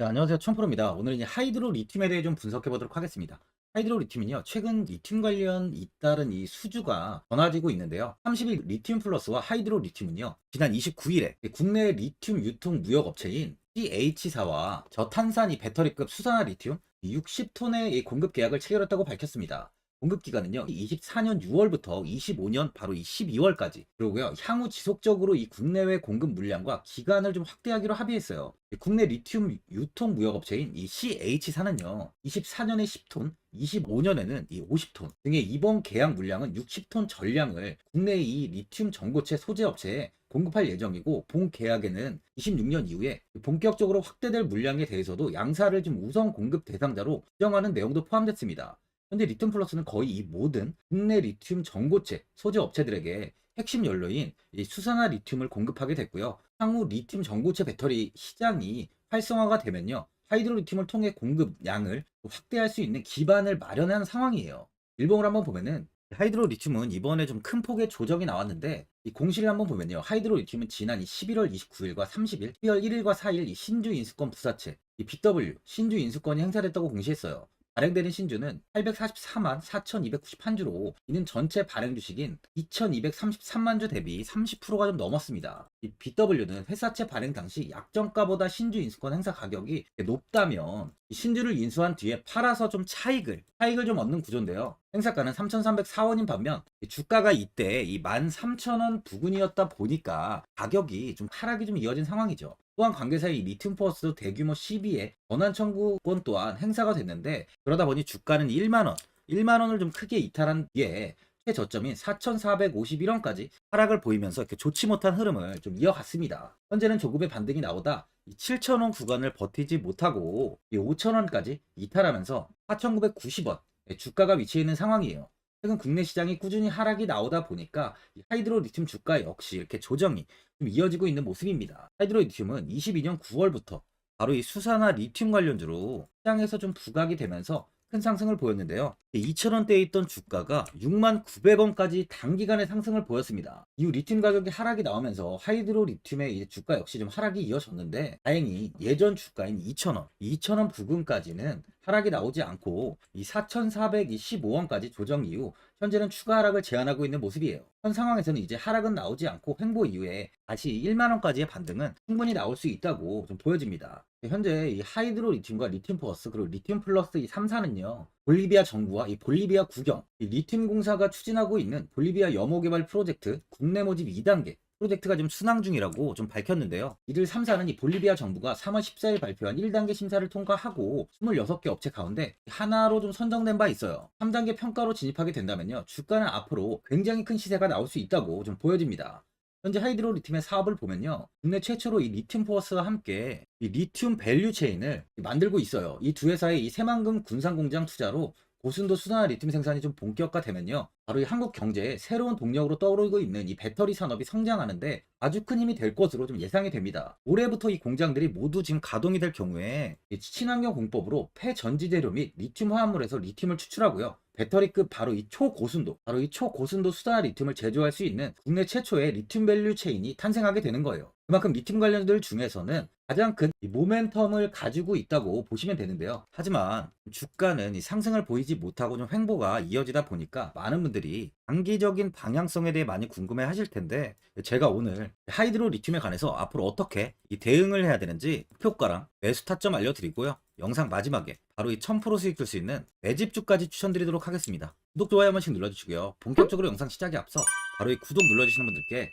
네, 안녕하세요. 청프로입니다. 오늘은 하이드로 리튬에 대해 좀 분석해 보도록 하겠습니다. 하이드로 리튬은요, 최근 리튬 관련 잇따른 이 수주가 많아지고 있는데요. 30일 리튬 플러스와 하이드로 리튬은요, 지난 29일에 국내 리튬 유통 무역 업체인 CH사와 저탄산 이 배터리급 수산화 리튬 60톤의 이 공급 계약을 체결했다고 밝혔습니다. 공급 기간은요, 24년 6월부터 25년 바로 이 12월까지. 그리고요, 향후 지속적으로 이 국내외 공급 물량과 기간을 좀 확대하기로 합의했어요. 이 국내 리튬 유통 무역 업체인 이 CH사는요, 24년에 10톤, 25년에는 이 50톤 등의 이번 계약 물량은 60톤 전량을 국내 이 리튬 전고체 소재 업체에 공급할 예정이고 본 계약에는 26년 이후에 본격적으로 확대될 물량에 대해서도 양사를 좀 우선 공급 대상자로 지정하는 내용도 포함됐습니다. 현재 리튬 플러스는 거의 이 모든 국내 리튬 전고체 소재 업체들에게 핵심 연료인 이 수산화 리튬을 공급하게 됐고요. 향후 리튬 전고체 배터리 시장이 활성화가 되면요. 하이드로 리튬을 통해 공급량을 확대할 수 있는 기반을 마련한 상황이에요. 일봉을 한번 보면은 하이드로 리튬은 이번에 좀 큰 폭의 조정이 나왔는데 이 공시를 한번 보면요. 하이드로 리튬은 지난 이 11월 29일과 30일, 12월 1일과 4일 이 신주 인수권 부사체, 이 BW 신주 인수권이 행사됐다고 공시했어요. 발행되는 신주는 844만 4,291주로 이는 전체 발행 주식인 2,233만 주 대비 30%가 좀 넘었습니다. 이 BW는 회사채 발행 당시 약정가보다 신주 인수권 행사 가격이 높다면 이 신주를 인수한 뒤에 팔아서 좀 차익을 차익을 좀 얻는 구조인데요. 행사가는 3,304원인 반면 이 주가가 이때 이 13,000원 부근이었다 보니까 가격이 좀 하락이 좀 이어진 상황이죠. 또한 관계사의 리튬 포스 대규모 시비에 권한 청구권 또한 행사가 됐는데 그러다 보니 주가는 1만원, 1만원을 좀 크게 이탈한 뒤에 최저점인 4,451원까지 하락을 보이면서 이렇게 좋지 못한 흐름을 좀 이어갔습니다. 현재는 조급의 반등이 나오다 7,000원 구간을 버티지 못하고 5,000원까지 이탈하면서 4,990원 주가가 위치해 있는 상황이에요. 최근 국내 시장이 꾸준히 하락이 나오다 보니까 이 하이드로 리튬 주가 역시 이렇게 조정이 좀 이어지고 있는 모습입니다. 하이드로 리튬은 22년 9월부터 바로 이 수산화 리튬 관련주로 시장에서 좀 부각이 되면서 큰 상승을 보였는데요. 2,000원대에 있던 주가가 6만 900원까지 단기간에 상승을 보였습니다. 이후 리튬 가격이 하락이 나오면서 하이드로 리튬의 주가 역시 좀 하락이 이어졌는데 다행히 예전 주가인 2,000원, 2,000원 부근까지는 하락이 나오지 않고 이 4,415원까지 조정 이후 현재는 추가 하락을 제한하고 있는 모습이에요. 현 상황에서는 이제 하락은 나오지 않고 횡보 이후에 다시 1만원까지의 반등은 충분히 나올 수 있다고 좀 보여집니다. 현재 이 하이드로 리튬과 리튬 플러스 그리고 리튬 플러스 이 3사는요. 볼리비아 정부와 이 볼리비아 국영, 이 리튬 공사가 추진하고 있는 볼리비아 염호 개발 프로젝트 국내 모집 2단계 프로젝트가 좀 순항 중이라고 좀 밝혔는데요. 이들 3사는 이 볼리비아 정부가 3월 14일 발표한 1단계 심사를 통과하고 26개 업체 가운데 하나로 좀 선정된 바 있어요. 3단계 평가로 진입하게 된다면요. 주가는 앞으로 굉장히 큰 시세가 나올 수 있다고 좀 보여집니다. 현재 하이드로 리튬의 사업을 보면요. 국내 최초로 이 리튬 포어스와 함께 이 리튬 밸류 체인을 만들고 있어요. 이 두 회사의 이 새만금 군산 공장 투자로 고순도 수산화 리튬 생산이 좀 본격화되면요. 바로 이 한국 경제의 새로운 동력으로 떠오르고 있는 이 배터리 산업이 성장하는데 아주 큰 힘이 될 것으로 좀 예상이 됩니다. 올해부터 이 공장들이 모두 지금 가동이 될 경우에 이 친환경 공법으로 폐전지재료 및 리튬 화합물에서 리튬을 추출하고요. 배터리급 바로 이 초고순도, 바로 이 초고순도 수단화 리튬을 제조할 수 있는 국내 최초의 리튬 밸류 체인이 탄생하게 되는 거예요. 그만큼 리튬 관련들 중에서는 가장 큰 모멘텀을 가지고 있다고 보시면 되는데요. 하지만 주가는 이 상승을 보이지 못하고 좀 횡보가 이어지다 보니까 많은 분들이 장기적인 방향성에 대해 많이 궁금해 하실 텐데 제가 오늘 하이드로 리튬에 관해서 앞으로 어떻게 이 대응을 해야 되는지 목표가랑 매수 타점 알려드리고요. 영상 마지막에 바로 이 1000% 수익 줄 수 있는 매집주까지 추천드리도록 하겠습니다. 구독, 좋아요 한 번씩 눌러주시고요. 본격적으로 영상 시작에 앞서 바로 이 구독 눌러주시는 분들께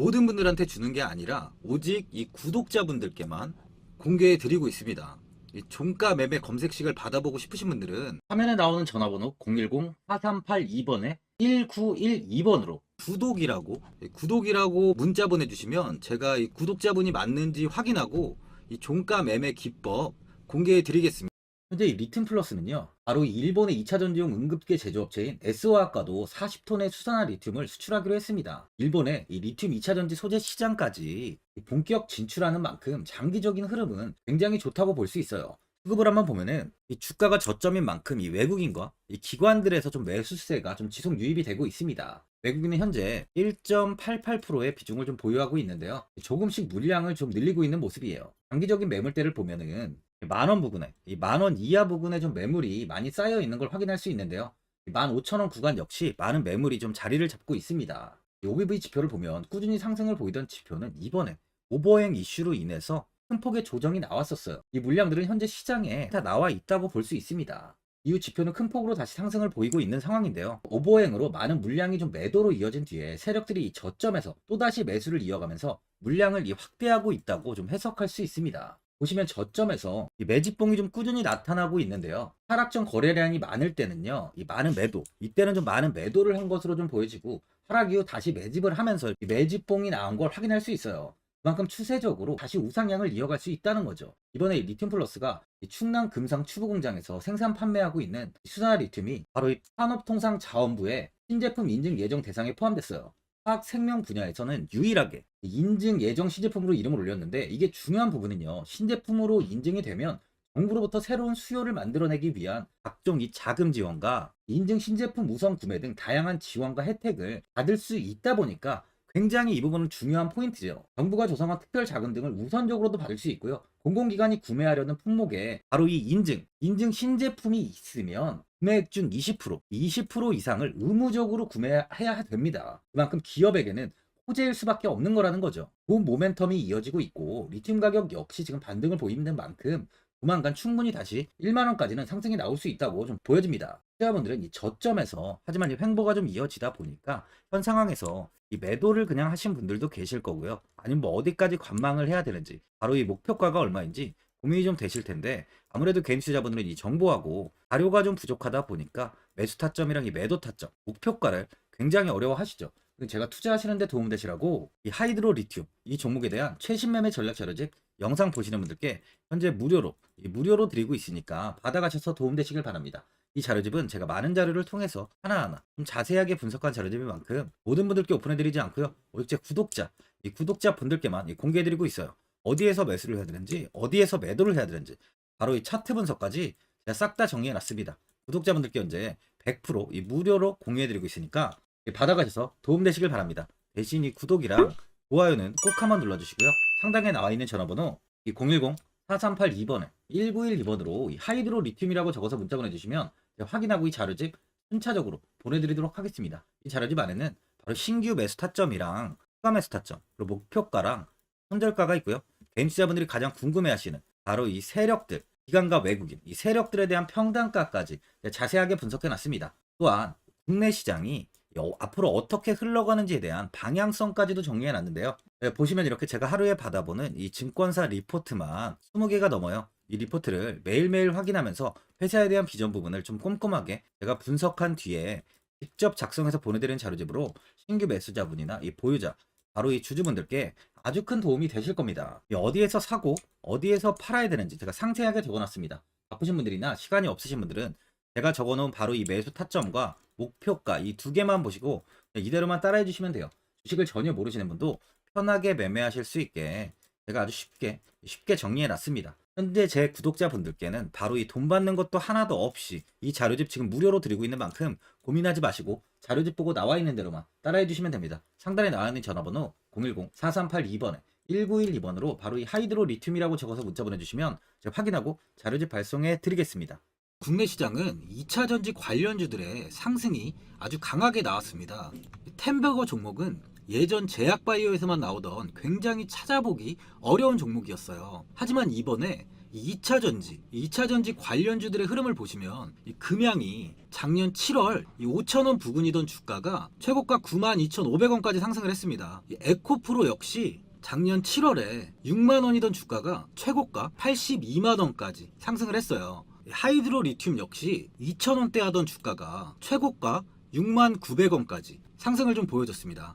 모든 분들한테 주는 게 아니라 오직 이 구독자분들께만 공개해 드리고 있습니다. 이 종가 매매 검색식을 받아보고 싶으신 분들은 화면에 나오는 전화번호 010-4382번에 1912번으로 구독이라고 이 구독이라고 문자 보내주시면 제가 이 구독자분이 맞는지 확인하고 이 종가 매매 기법 공개해 드리겠습니다. 현재 이 리튬 플러스는요, 바로 이 일본의 2차 전지용 응급계 제조업체인 S화학과도 40톤의 수산화 리튬을 수출하기로 했습니다. 일본의 이 리튬 2차 전지 소재 시장까지 이 본격 진출하는 만큼 장기적인 흐름은 굉장히 좋다고 볼 수 있어요. 수급을 한번 보면은 이 주가가 저점인 만큼 이 외국인과 이 기관들에서 좀 매수세가 좀 지속 유입이 되고 있습니다. 외국인은 현재 1.88%의 비중을 좀 보유하고 있는데요. 조금씩 물량을 좀 늘리고 있는 모습이에요. 장기적인 매물대를 보면은 만원 부근에 이 만 원 이하 부근에 좀 매물이 많이 쌓여 있는 걸 확인할 수 있는데요. 15,000원 구간 역시 많은 매물이 좀 자리를 잡고 있습니다. 이 OBV 지표를 보면 꾸준히 상승을 보이던 지표는 이번에 오버행 이슈로 인해서 큰 폭의 조정이 나왔었어요. 이 물량들은 현재 시장에 다 나와 있다고 볼 수 있습니다. 이후 지표는 큰 폭으로 다시 상승을 보이고 있는 상황인데요. 오버행으로 많은 물량이 좀 매도로 이어진 뒤에 세력들이 이 저점에서 또다시 매수를 이어가면서 물량을 이 확대하고 있다고 좀 해석할 수 있습니다. 보시면 저점에서 이 매집봉이 좀 꾸준히 나타나고 있는데요. 하락전 거래량이 많을 때는요, 이 많은 매도, 이때는 좀 많은 매도를 한 것으로 좀 보여지고, 하락 이후 다시 매집을 하면서 이 매집봉이 나온 걸 확인할 수 있어요. 그만큼 추세적으로 다시 우상향을 이어갈 수 있다는 거죠. 이번에 이 리튬 플러스가 이 충남 금상 추부 공장에서 생산 판매하고 있는 수산화 리튬이 바로 이 산업통상자원부의 신제품 인증 예정 대상에 포함됐어요. 화학 생명 분야에서는 유일하게 인증 예정 신제품으로 이름을 올렸는데 이게 중요한 부분은요. 신제품으로 인증이 되면 정부로부터 새로운 수요를 만들어내기 위한 각종 이 자금 지원과 인증 신제품 우선 구매 등 다양한 지원과 혜택을 받을 수 있다 보니까 굉장히 이 부분은 중요한 포인트죠. 정부가 조성한 특별 자금 등을 우선적으로도 받을 수 있고요. 공공기관이 구매하려는 품목에 바로 이 인증, 인증 신제품이 있으면 구매액 중 20%, 20% 이상을 의무적으로 구매해야 됩니다. 그만큼 기업에게는 호재일 수밖에 없는 거라는 거죠. 좋은 모멘텀이 이어지고 있고 리튬 가격 역시 지금 반등을 보이는 만큼 조만간 충분히 다시 1만 원까지는 상승이 나올 수 있다고 좀 보여집니다. 투자자분들은 이 저점에서 하지만 이 횡보가 좀 이어지다 보니까 현 상황에서 이 매도를 그냥 하신 분들도 계실 거고요. 아니면 뭐 어디까지 관망을 해야 되는지 바로 이 목표가가 얼마인지 고민이 좀 되실 텐데 아무래도 개인 투자자분들은 이 정보하고 자료가 좀 부족하다 보니까 매수 타점이랑 이 매도 타점, 목표가를 굉장히 어려워하시죠. 제가 투자하시는데 도움되시라고 이 하이드로 리튬 이 종목에 대한 최신 매매 전략 자료집 영상 보시는 분들께 현재 무료로 이 무료로 드리고 있으니까 받아가셔서 도움되시길 바랍니다. 이 자료집은 제가 많은 자료를 통해서 하나하나 좀 자세하게 분석한 자료집인 만큼 모든 분들께 오픈해드리지 않고요. 오직 제 구독자, 이 구독자 분들께만 이 공개해드리고 있어요. 어디에서 매수를 해야 되는지, 어디에서 매도를 해야 되는지, 바로 이 차트 분석까지 제가 싹 다 정리해 놨습니다. 구독자분들께 현재 100%이 무료로 공유해 드리고 있으니까 받아가셔서 도움 되시길 바랍니다. 대신 이 구독이랑 좋아요는 꼭 한번 눌러주시고요. 상단에 나와 있는 전화번호 이010 4382번에 1912번으로 하이드로 리튬이라고 적어서 문자 보내주시면 확인하고 이 자료집 순차적으로 보내드리도록 하겠습니다. 이 자료집 안에는 바로 신규 매수 타점이랑 추가 매수 타점, 그리고 목표가랑 손절가가 있고요. 개인 투자분들이 가장 궁금해하시는 바로 이 세력들, 기관과 외국인, 이 세력들에 대한 평단가까지 자세하게 분석해놨습니다. 또한 국내 시장이 여- 앞으로 어떻게 흘러가는지에 대한 방향성까지도 정리해놨는데요. 네, 보시면 이렇게 제가 하루에 받아보는 이 증권사 리포트만 20개가 넘어요. 이 리포트를 매일매일 확인하면서 회사에 대한 비전 부분을 좀 꼼꼼하게 제가 분석한 뒤에 직접 작성해서 보내드리는 자료집으로 신규 매수자분이나 이 보유자, 바로 이 주주분들께 아주 큰 도움이 되실 겁니다. 이 어디에서 사고, 어디에서 팔아야 되는지 제가 상세하게 적어놨습니다. 바쁘신 분들이나 시간이 없으신 분들은 제가 적어놓은 바로 이 매수 타점과 목표가 이 두 개만 보시고 이대로만 따라해 주시면 돼요. 주식을 전혀 모르시는 분도 편하게 매매하실 수 있게 제가 아주 쉽게 쉽게 정리해 놨습니다. 현재 제 구독자분들께는 바로 이 돈 받는 것도 하나도 없이 이 자료집 지금 무료로 드리고 있는 만큼 고민하지 마시고 자료집 보고 나와 있는 대로만 따라해 주시면 됩니다. 상단에 나와 있는 전화번호 010-4382번에 1912번으로 바로 이 하이드로 리튬이라고 적어서 문자 보내주시면 제가 확인하고 자료집 발송해 드리겠습니다. 국내 시장은 2차 전지 관련주들의 상승이 아주 강하게 나왔습니다. 템버거 종목은 예전 제약바이오에서만 나오던 굉장히 찾아보기 어려운 종목이었어요. 하지만 이번에 2차 전지, 2차 전지 관련주들의 흐름을 보시면 이 금양이 작년 7월 5천원 부근이던 주가가 최고가 92,500원까지 상승을 했습니다. 이 에코프로 역시 작년 7월에 6만 원이던 주가가 최고가 82만 원까지 상승을 했어요. 하이드로 리튬 역시 2,000원대 하던 주가가 최고가 6만 900원까지 상승을 좀 보여줬습니다.